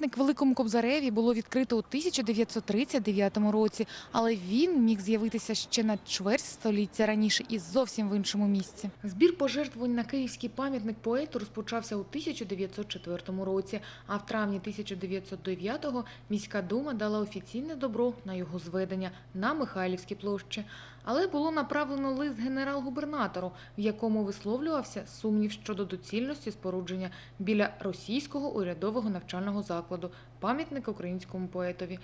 Пам'ятник Великому Кобзареві було відкрито у 1939 році, але він міг з'явитися ще на чверть століття раніше і зовсім в іншому місці. Збір пожертвувань на київський пам'ятник поету розпочався у 1904 році, а в травні 1909-го міська дума дала офіційне добро на його зведення на Михайлівській площі. Але було направлено лист генерал-губернатору, в якому висловлювався сумнів щодо доцільності спорудження біля російського урядового навчального закладу пам'ятника українському поетові.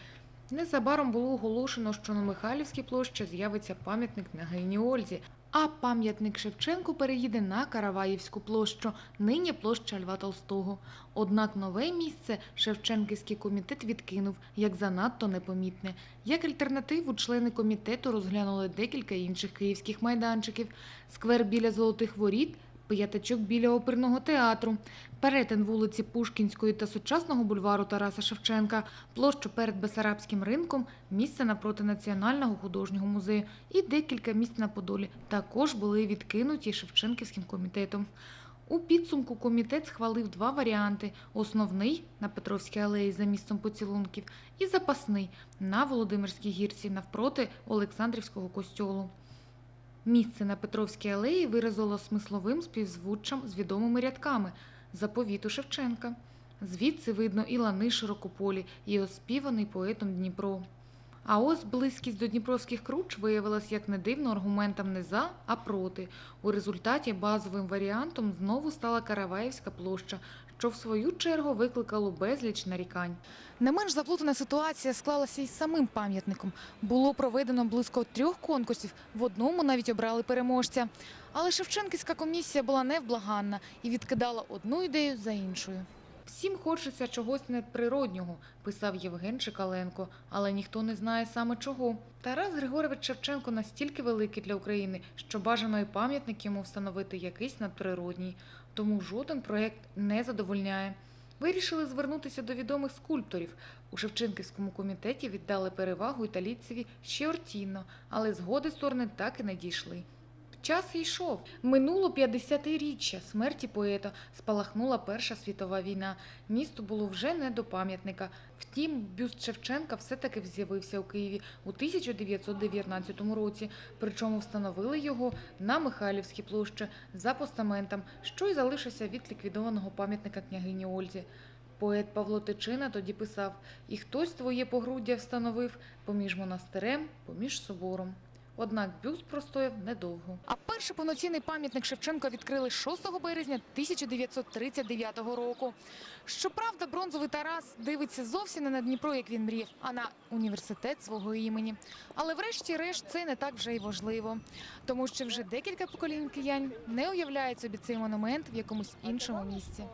Незабаром було оголошено, що на Михайлівській площі з'явиться пам'ятник Княгині Ользі, а пам'ятник Шевченку переїде на Караваївську площу, нині площа Льва Толстого. Однак нове місце Шевченківський комітет відкинув як занадто непомітне. Як альтернативу члени комітету розглянули декілька інших київських майданчиків: сквер біля Золотих Воріт, п'ятачок біля оперного театру, перетин вулиці Пушкінської та сучасного бульвару Тараса Шевченка, площу перед Бесарабським ринком, місце напроти Національного художнього музею. І декілька місць на Подолі. Також були відкинуті Шевченківським комітетом. У підсумку комітет схвалив два варіанти: основний на Петровській алеї за місцем поцілунків, і запасний на Володимирській гірці навпроти Олександрівського костьолу. Місце на Петровській алеї виразило смисловим співзвуччям з відомими рядками заповіту Шевченка. Звідси видно і лани широкополі, і оспіваний поетом Дніпро. А ось близькість до дніпровських круч виявилась як не дивно аргументом не за, а проти. У результаті базовим варіантом знову стала Караваївська площа, що в свою чергу викликало безліч нарікань. Не менш заплутана ситуація склалася із самим пам'ятником. Було проведено близько трьох конкурсів, в одному навіть обрали переможця. Але Шевченківська комісія була невблаганна і відкидала одну ідею за іншою. Всім хочеться чогось надприроднього, писав Євген Чекаленко, але ніхто не знає саме чого. Тарас Григорович Шевченко настільки великий для України, що бажано і пам'ятник йому встановити якийсь надприродній, тому жоден проєкт не задовольняє. Вирішили звернутися до відомих скульпторів. У Шевченківському комітеті віддали перевагу італійцеві Щеортіно, але згоди сторони так і не дійшли. Час йшов. Минуло 50-річчя смерті поета, спалахнула Перша світова війна. Місту було вже не до пам'ятника. Втім, бюст Шевченка все-таки з'явився у Києві у 1919 році. Причому встановили його на Михайлівській площі за постаментом, що й залишився від ліквідованого пам'ятника княгині Ользі. Поет Павло Тичина тоді писав: І хтось твоє погруддя встановив поміж монастирем, поміж собором. Однак бюст простояв недовго. А перший повноцінний пам'ятник Шевченка відкрили 6 березня 1939 року. Щоправда, бронзовий Тарас дивиться зовсім не на Дніпро, як він мріяв, а на університет свого імені. Але врешті-решт це не так вже й важливо, тому що вже декілька поколінь киян не уявляють собі цей монумент в якомусь іншому місці.